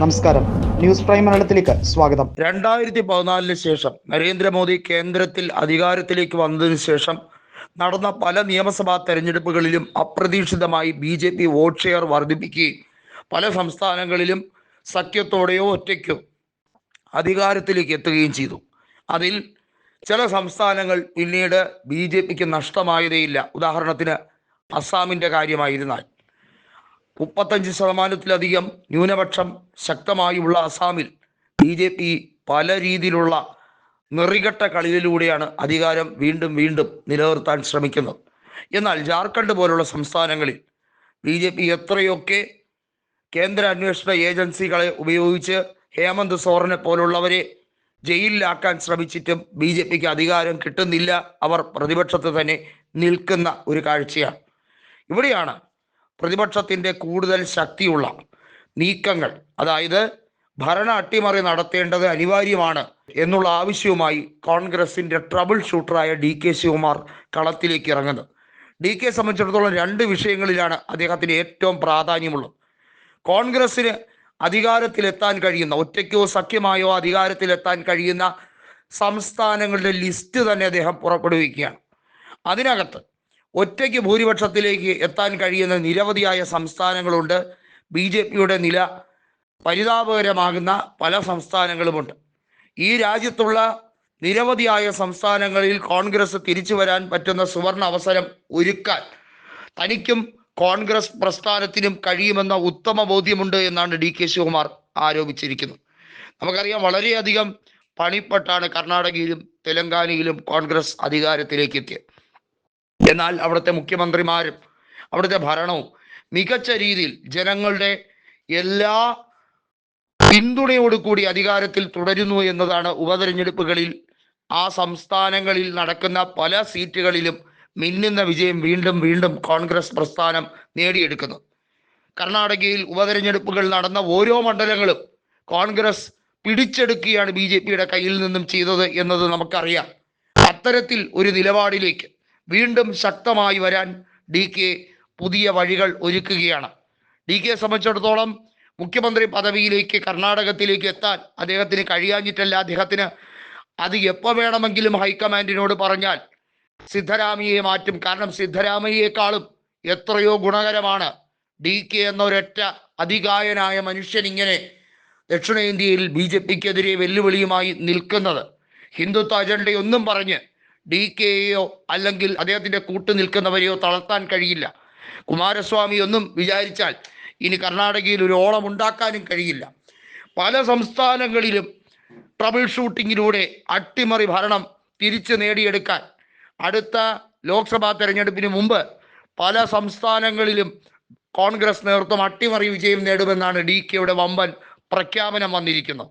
നമസ്കാരം. News prime മലയാളത്തിലേക്ക് സ്വാഗതം. രണ്ടായിരത്തി പതിനാലിന് ശേഷം നരേന്ദ്രമോദി കേന്ദ്രത്തിൽ അധികാരത്തിലേക്ക് വന്നതിന് ശേഷം നടന്ന പല നിയമസഭാ തെരഞ്ഞെടുപ്പുകളിലും അപ്രതീക്ഷിതമായി B J P vote share വർദ്ധിപ്പിക്കുകയും പല സംസ്ഥാനങ്ങളിലും സഖ്യത്തോടെയോ ഒറ്റയ്ക്കോ അധികാരത്തിലേക്ക് എത്തുകയും ചെയ്തു. അതിൽ ചില സംസ്ഥാനങ്ങൾ പിന്നീട് ബി ജെ പിക്ക് നഷ്ടമായതേയില്ല. ഉദാഹരണത്തിന് അസ്സാമിന്റെ കാര്യമായിരുന്നാൽ. മുപ്പത്തഞ്ച് ശതമാനത്തിലധികം ന്യൂനപക്ഷം ശക്തമായുള്ള അസാമിൽ ബി ജെ പി പല രീതിയിലുള്ള നിറികെട്ട കളിയിലൂടെയാണ് അധികാരം വീണ്ടും വീണ്ടും നിലനിർത്താൻ ശ്രമിക്കുന്നത്. എന്നാൽ ജാർഖണ്ഡ് പോലുള്ള സംസ്ഥാനങ്ങളിൽ ബി ജെ പി എത്രയൊക്കെ കേന്ദ്ര അന്വേഷണ ഏജൻസികളെ ഉപയോഗിച്ച് ഹേമന്ത് സോറനെ പോലുള്ളവരെ ജയിലിലാക്കാൻ ശ്രമിച്ചിട്ടും ബി ജെ പിക്ക് അധികാരം കിട്ടുന്നില്ല. അവർ പ്രതിപക്ഷത്ത് തന്നെ നിൽക്കുന്ന ഒരു കാഴ്ചയാണ്. ഇവിടെയാണ് പ്രതിപക്ഷത്തിന്റെ കൂടുതൽ ശക്തിയുള്ള നീക്കങ്ങൾ അതായത് ഭരണ അട്ടിമറി നടത്തേണ്ടത് അനിവാര്യമാണ് എന്നുള്ള ആവശ്യവുമായി കോൺഗ്രസിന്റെ ട്രബിൾ ഷൂട്ടറായ ഡി കെ ശിവകുമാർ കളത്തിലേക്ക് ഇറങ്ങുന്നത്. ഡി കെ സംബന്ധിച്ചിടത്തോളം രണ്ട് വിഷയങ്ങളിലാണ് അദ്ദേഹത്തിന് ഏറ്റവും പ്രാധാന്യമുള്ളത്. കോൺഗ്രസ്സിന് അധികാരത്തിലെത്താൻ കഴിയുന്ന ഒറ്റയ്ക്കോ സഖ്യമായോ അധികാരത്തിലെത്താൻ കഴിയുന്ന സംസ്ഥാനങ്ങളുടെ ലിസ്റ്റ് തന്നെ അദ്ദേഹം പുറപ്പെടുവിക്കുകയാണ്. അതിനകത്ത് ഒറ്റയ്ക്ക് ഭൂരിപക്ഷത്തിലേക്ക് എത്താൻ കഴിയുന്ന നിരവധിയായ സംസ്ഥാനങ്ങളുണ്ട്. ബി ജെ പിയുടെ നില പരിതാപകരമാകുന്ന പല സംസ്ഥാനങ്ങളുമുണ്ട്. ഈ രാജ്യത്തുള്ള നിരവധിയായ സംസ്ഥാനങ്ങളിൽ കോൺഗ്രസ് തിരിച്ചു വരാൻ പറ്റുന്ന സുവർണ അവസരം ഒരുക്കാൻ തനിക്കും കോൺഗ്രസ് പ്രസ്ഥാനത്തിനും കഴിയുമെന്ന ഉത്തമ ബോധ്യമുണ്ട് എന്നാണ് ഡി കെ ശിവകുമാർ ആരോപിച്ചിരിക്കുന്നത്. നമുക്കറിയാം വളരെയധികം പണിപ്പെട്ടാണ് കർണാടകയിലും തെലങ്കാനയിലും കോൺഗ്രസ് അധികാരത്തിലേക്ക് എത്തിയത്. എന്നാൽ അവിടുത്തെ മുഖ്യമന്ത്രിമാരും അവിടുത്തെ ഭരണവും മികച്ച രീതിയിൽ ജനങ്ങളുടെ എല്ലാ പിന്തുണയോടുകൂടി അധികാരത്തിൽ തുടരുന്നു എന്നതാണ് ഉപതെരഞ്ഞെടുപ്പുകളിൽ ആ സംസ്ഥാനങ്ങളിൽ നടക്കുന്ന പല സീറ്റുകളിലും മിന്നുന്ന വിജയം വീണ്ടും വീണ്ടും കോൺഗ്രസ് പ്രസ്ഥാനം നേടിയെടുക്കുന്നു. കർണാടകയിൽ ഉപതെരഞ്ഞെടുപ്പുകൾ നടന്ന ഓരോ മണ്ഡലങ്ങളും കോൺഗ്രസ് പിടിച്ചെടുക്കുകയാണ് ബി കയ്യിൽ നിന്നും ചെയ്തത് എന്നത് നമുക്കറിയാം. അത്തരത്തിൽ ഒരു നിലപാടിലേക്ക് വീണ്ടും ശക്തമായി വരാൻ ഡി കെ പുതിയ വഴികൾ ഒരുക്കുകയാണ്. ഡി കെ സംബന്ധിച്ചിടത്തോളം മുഖ്യമന്ത്രി പദവിയിലേക്ക് കർണാടകത്തിലേക്ക് എത്താൻ അദ്ദേഹത്തിന് കഴിയാഞ്ഞിട്ടല്ല. അദ്ദേഹത്തിന് അത് എപ്പോൾ വേണമെങ്കിലും ഹൈക്കമാൻഡിനോട് പറഞ്ഞാൽ സിദ്ധരാമയ്യയെ മാറ്റും. കാരണം സിദ്ധരാമയ്യേക്കാളും എത്രയോ ഗുണകരമാണ് ഡി കെ എന്നൊരൊറ്റ അതികായനായ മനുഷ്യൻ ഇങ്ങനെ ദക്ഷിണേന്ത്യയിൽ ബി ജെ പിക്കെതിരെ വെല്ലുവിളിയുമായി നിൽക്കുന്നത്. ഹിന്ദുത്വ അജണ്ടയൊന്നും പറഞ്ഞ് ഡി കെയോ അല്ലെങ്കിൽ അദ്ദേഹത്തിന്റെ കൂട്ടു നിൽക്കുന്നവരെയോ തളർത്താൻ കഴിയില്ല. കുമാരസ്വാമി ഒന്നും വിചാരിച്ചാൽ ഇനി കർണാടകയിൽ ഒരു ഓളം ഉണ്ടാക്കാനും കഴിയില്ല. പല സംസ്ഥാനങ്ങളിലും ട്രബിൾ ഷൂട്ടിങ്ങിലൂടെ അട്ടിമറി ഭരണം തിരിച്ചു നേടിയെടുക്കാൻ അടുത്ത ലോക്സഭാ തെരഞ്ഞെടുപ്പിന് മുമ്പ് പല സംസ്ഥാനങ്ങളിലും കോൺഗ്രസ് നേതൃത്വം അട്ടിമറി വിജയം നേടുമെന്നാണ് ഡി കെയുടെ വമ്പൻ പ്രഖ്യാപനം വന്നിരിക്കുന്നത്.